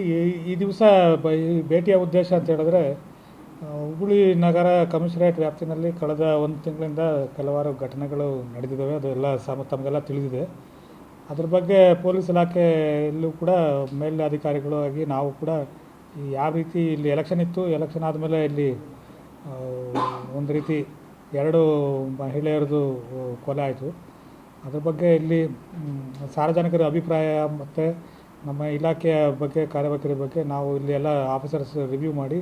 ಈ ಈ ದಿವಸ ಭೇಟಿಯ ಉದ್ದೇಶ ಅಂತ ಹೇಳಿದ್ರೆ ಹುಬ್ಬಳ್ಳಿ ನಗರ ಕಮಿಷನರೇಟ್ ವ್ಯಾಪ್ತಿನಲ್ಲಿ ಕಳೆದ ಒಂದು ತಿಂಗಳಿಂದ ಕೆಲವಾರು ಘಟನೆಗಳು ನಡೆದಿದ್ದಾವೆ. ಅದು ಎಲ್ಲ ಸಮ, ತಮಗೆಲ್ಲ ತಿಳಿದಿದೆ. ಅದ್ರ ಬಗ್ಗೆ ಪೊಲೀಸ್ ಇಲಾಖೆಯಲ್ಲೂ ಕೂಡ ಮೇಲಧಿಕಾರಿಗಳು ಆಗಿ ನಾವು ಕೂಡ ಯಾವ ರೀತಿ ಇಲ್ಲಿ ಎಲೆಕ್ಷನ್ ಇತ್ತು, ಎಲೆಕ್ಷನ್ ಆದಮೇಲೆ ಇಲ್ಲಿ ಒಂದು ರೀತಿ ಎರಡು ಮಹಿಳೆಯರದು ಕೊಲೆ ಆಯಿತು. ಅದ್ರ ಬಗ್ಗೆ ಇಲ್ಲಿ ಸಾರ್ವಜನಿಕರ ಅಭಿಪ್ರಾಯ ಮತ್ತು ನಮ್ಮ ಇಲಾಖೆಯ ಬಗ್ಗೆ ಕಾರ್ಯವೈಖರಿ ಬಗ್ಗೆ ನಾವು ಇಲ್ಲಿ ಎಲ್ಲ ಆಫೀಸರ್ಸ್ ರಿವ್ಯೂ ಮಾಡಿ,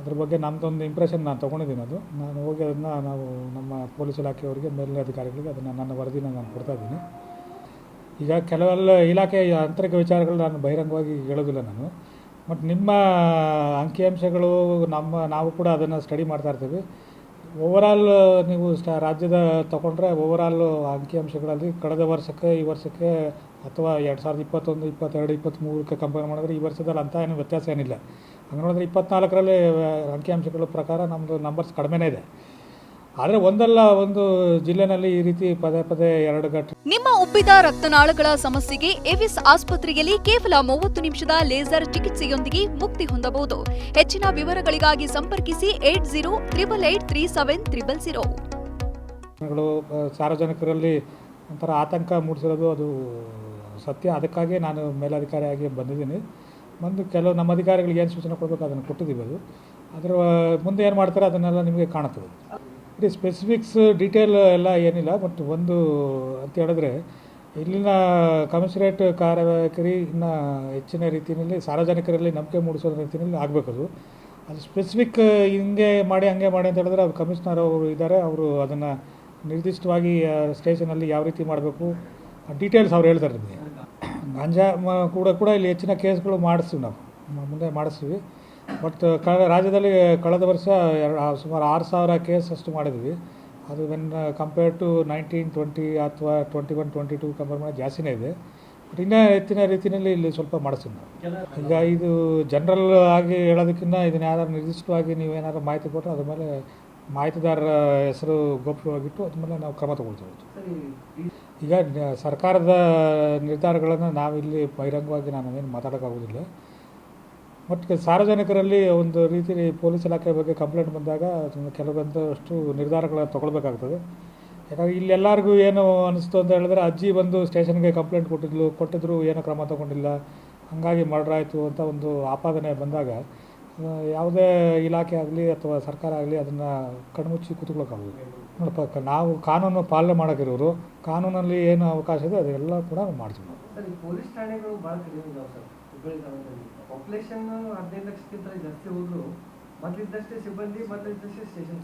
ಅದ್ರ ಬಗ್ಗೆ ನಮ್ಮದೊಂದು ಇಂಪ್ರೆಷನ್ ನಾನು ತೊಗೊಂಡಿದ್ದೀನಿ ಅದು. ನಾನು ಹೋಗಿ ಅದನ್ನು ನಾವು ನಮ್ಮ ಪೊಲೀಸ್ ಇಲಾಖೆಯವರಿಗೆ ಮೇಲಿನ ಅಧಿಕಾರಿಗಳಿಗೆ ಅದನ್ನು ನನ್ನ ವರದಿನ ನಾನು ಕೊಡ್ತಾ ಇದ್ದೀನಿ. ಈಗ ಕೆಲವೆಲ್ಲ ಇಲಾಖೆಯ ಆಂತರಿಕ ವಿಚಾರಗಳು ನಾನು ಬಹಿರಂಗವಾಗಿ ಹೇಳೋದಿಲ್ಲ ನಾನು. ಬಟ್ ನಿಮ್ಮ ಅಂಕಿಅಂಶಗಳು ನಮ್ಮ, ನಾವು ಕೂಡ ಅದನ್ನು ಸ್ಟಡಿ ಮಾಡ್ತಾ ಇರ್ತೀವಿ. ಓವರಾಲ್ ನೀವು ಸ್ಟಾ ರಾಜ್ಯದ ತಗೊಂಡ್ರೆ ಓವರಾಲ್ ಅಂಕಿಅಂಶಗಳಲ್ಲಿ ಕಳೆದ ವರ್ಷಕ್ಕೆ, ಈ ವರ್ಷಕ್ಕೆ ಅಥವಾ ಎರಡು ಸಾವಿರದ ಇಪ್ಪತ್ತೊಂದು, ಇಪ್ಪತ್ತೆರಡು, ಇಪ್ಪತ್ತ್ಮೂರಕ್ಕೆ ಕಂಪೇರ್ ಮಾಡಿದ್ರೆ ಈ ವರ್ಷದಲ್ಲಿ ಅಂತ ಏನು ವ್ಯತ್ಯಾಸ ಏನಿಲ್ಲ. ಹಂಗೆ ನೋಡಿದ್ರೆ ಇಪ್ಪತ್ನಾಲ್ಕರಲ್ಲಿ ಅಂಕಿಅಂಶಗಳ ಪ್ರಕಾರ ನಮ್ಮದು ನಂಬರ್ಸ್ ಕಡಿಮೆನೇ ಇದೆ. ಆದರೆ ಒಂದಲ್ಲ ಒಂದು ಜಿಲ್ಲೆನಲ್ಲಿ ಈ ರೀತಿ ಪದೇ ಪದೇ ಎರಡು ಘಟನೆ ನಿಮ್ಮ ಉಬ್ಬಿದ ರಕ್ತನಾಳಗಳ ಸಮಸ್ಯೆಗೆ ಎವಿಸ್ ಆಸ್ಪತ್ರೆಯಲ್ಲಿ ಕೇವಲ ಮೂವತ್ತು ನಿಮಿಷದ ಲೇಸರ್ ಚಿಕಿತ್ಸೆಯೊಂದಿಗೆ ಮುಕ್ತಿ ಹೊಂದಬಹುದು. ಹೆಚ್ಚಿನ ವಿವರಗಳಿಗಾಗಿ ಸಂಪರ್ಕಿಸಿ eight zero triple eight three seven triple zero. ಸಾರ್ವಜನಿಕರಲ್ಲಿ ಒಂಥರ ಆತಂಕ ಮೂಡಿಸಿರೋದು ಅದು ಸತ್ಯ. ಅದಕ್ಕಾಗಿ ನಾನು ಮೇಲಧಿಕಾರಿಯಾಗಿ ಬಂದಿದ್ದೀನಿ. ಬಂದು ಕೆಲವು ನಮ್ಮ ಅಧಿಕಾರಿಗಳಿಗೆ ಏನು ಸೂಚನೆ ಕೊಡಬೇಕು ಅದನ್ನು ಕೊಟ್ಟಿದ್ದೀವಿ ಅದು. ಅದರ ಮುಂದೆ ಏನು ಮಾಡ್ತಾರೆ ಅದನ್ನೆಲ್ಲ ನಿಮಗೆ ಕಾಣುತ್ತದೆ. ಇಡೀ ಸ್ಪೆಸಿಫಿಕ್ಸ್ ಡೀಟೇಲ್ ಎಲ್ಲ ಏನಿಲ್ಲ ಬಟ್ ಒಂದು ಅಂತ ಹೇಳಿದ್ರೆ, ಇಲ್ಲಿನ ಕಮಿಷನರೇಟ್ ಕಾರ್ಯವೈಖರಿ ಇನ್ನು ಹೆಚ್ಚಿನ ರೀತಿಯಲ್ಲಿ, ಸಾರ್ವಜನಿಕರಲ್ಲಿ ನಂಬಿಕೆ ಮೂಡಿಸೋ ರೀತಿಯಲ್ಲಿ ಆಗಬೇಕದು ಅದು. ಸ್ಪೆಸಿಫಿಕ್ ಹಿಂಗೆ ಮಾಡಿ, ಹಂಗೆ ಮಾಡಿ ಅಂತ ಹೇಳಿದ್ರೆ ಅವ್ರು ಕಮಿಷನರ್ ಅವರು ಇದ್ದಾರೆ, ಅವರು ಅದನ್ನು ನಿರ್ದಿಷ್ಟವಾಗಿ ಸ್ಟೇಷನಲ್ಲಿ ಯಾವ ರೀತಿ ಮಾಡಬೇಕು ಡೀಟೇಲ್ಸ್ ಅವ್ರು ಹೇಳ್ತಾರೆ ನಿಮಗೆ. ಗಾಂಜಾ ಕೂಡ ಕೂಡ ಇಲ್ಲಿ ಹೆಚ್ಚಿನ ಕೇಸ್ಗಳು ಮಾಡಿಸ್ತೀವಿ ನಾವು. ಮುಂದೆ ಮಾಡಿಸ್ತೀವಿ. ಬಟ್ ಕಳೆದ ರಾಜ್ಯದಲ್ಲಿ ಕಳೆದ ವರ್ಷ ಎರಡು ಸುಮಾರು ಆರು ಸಾವಿರ ಕೇಸ್ ಅಷ್ಟು ಮಾಡಿದ್ವಿ. ಅದು when compare to nineteen twenty ಅಥವಾ twenty one twenty two compare ಮಾಡಿ ಜಾಸ್ತಿನೇ ಇದೆ. ಬಟ್ ಇನ್ನೂ ಹೆಚ್ಚಿನ ರೀತಿಯಲ್ಲಿ ಇಲ್ಲಿ ಸ್ವಲ್ಪ ಮಾಡಿಸ್ತೀವಿ ನಾವು. ಈಗ ಇದು ಜನರಲ್ ಆಗಿ ಹೇಳೋದಕ್ಕಿಂತ ಇದನ್ನ ಯಾರು ನಿರ್ದಿಷ್ಟವಾಗಿ ನೀವು ಏನಾದ್ರು ಮಾಹಿತಿ ಕೊಟ್ಟರೆ ಅದ್ರ ಮೇಲೆ ಮಾಹಿತಿದಾರರ ಹೆಸರು ಗೌಪ್ಯವಾಗಿಟ್ಟು ಅದ್ರ ಮೇಲೆ ನಾವು ಕ್ರಮ ತಗೊಳ್ತೀವಿ. ಈಗ ಸರ್ಕಾರದ ನಿರ್ಧಾರಗಳನ್ನು ನಾವಿಲ್ಲಿ ಬಹಿರಂಗವಾಗಿ ನಾನು ಏನು ಮಾತಾಡೋಕ್ಕಾಗೋದಿಲ್ಲ. ಬಟ್ ಸಾರ್ವಜನಿಕರಲ್ಲಿ ಒಂದು ರೀತಿಯಲ್ಲಿ ಪೊಲೀಸ್ ಇಲಾಖೆ ಬಗ್ಗೆ ಕಂಪ್ಲೇಂಟ್ ಬಂದಾಗ ಕೆಲವೊಂದಷ್ಟು ನಿರ್ಧಾರಗಳನ್ನು ತಗೊಳ್ಬೇಕಾಗ್ತದೆ. ಯಾಕಂದರೆ ಇಲ್ಲೆಲ್ಲರಿಗೂ ಏನು ಅನಿಸ್ತು ಅಂತ ಹೇಳಿದ್ರೆ ಅಜ್ಜಿ ಬಂದು ಸ್ಟೇಷನ್ಗೆ ಕಂಪ್ಲೇಂಟ್ ಕೊಟ್ಟಿದ್ಲು, ಕೊಟ್ಟಿದ್ರು, ಏನೂ ಕ್ರಮ ತಗೊಂಡಿಲ್ಲ, ಹಾಗಾಗಿ ಮರ್ಡರ್ ಆಯಿತು ಅಂತ ಒಂದು ಆಪಾದನೆ ಬಂದಾಗ ಯಾವುದೇ ಇಲಾಖೆ ಆಗಲಿ ಅಥವಾ ಸರ್ಕಾರ ಆಗಲಿ ಅದನ್ನು ಕಣ್ಮುಚ್ಚಿ ಕೂತ್ಕೊಳ್ಳೋಕ್ಕಾಗಲ್ಲ ನೋಡಪ್ಪ ನಾವು ಕಾನೂನು ಪಾಲನೆ ಮಾಡೋಕ್ಕಿರೋರು, ಕಾನೂನಲ್ಲಿ ಏನು ಅವಕಾಶ ಇದೆ ಅದೆಲ್ಲ ಕೂಡ ಮಾಡ್ತೀವಿ. ಪಾಪ್ಯುಲೇಷನ್ ಹದಿನೈದು ಲಕ್ಷಕ್ಕಿಂತ ಜಾಸ್ತಿ ಹೋದ್ರು ಮೊದಲಿದ್ದಷ್ಟೇ ಸಿಬ್ಬಂದಿ ಮೊದಲಿದ್ದಷ್ಟೇ ಸ್ಟೇಷನ್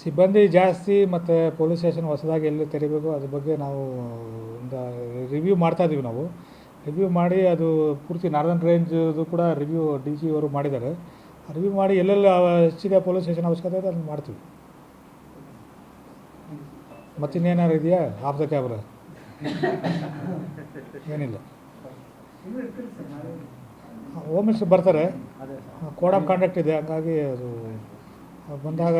ಸಿಬ್ಬಂದಿ ಜಾಸ್ತಿ ಮತ್ತು ಪೊಲೀಸ್ ಸ್ಟೇಷನ್ ಹೊಸದಾಗಿ ಎಲ್ಲಿ ತೆರಿಬೇಕು ಅದ್ರ ಬಗ್ಗೆ ನಾವು ಒಂದು ರಿವ್ಯೂ ಮಾಡ್ತಾ ಇದ್ದೀವಿ ನಾವು. ರಿವ್ಯೂ ಮಾಡಿ ಅದು ಪೂರ್ತಿ ನಾರ್ದನ್ ರೇಂಜ್ದು ಕೂಡ ರಿವ್ಯೂ ಡಿ ಜಿ ಅವರು ಮಾಡಿದ್ದಾರೆ. ರಿವ್ಯೂ ಮಾಡಿ ಎಲ್ಲೆಲ್ಲ ಹೆಚ್ಚಿಗೆ ಪೊಲೀಸ್ ಸ್ಟೇಷನ್ ಅವಶ್ಯಕತೆ ಇದೆ ಅದನ್ನು ಮಾಡ್ತೀವಿ. ಮತ್ತಿನ್ನೇನಾರು ಇದೆಯಾ? ಆಫ್ ದ ಕ್ಯಾಮ್ರಾ ಏನಿಲ್ಲ. ಹೋಮ್ ಮಿನಿಸ್ಟರ್ ಬರ್ತಾರೆ. ಕೋಡ್ ಆಫ್ ಕಾಂಡಕ್ಟ್ ಇದೆ ಹಂಗಾಗಿ ಅದು ಬಂದಾಗ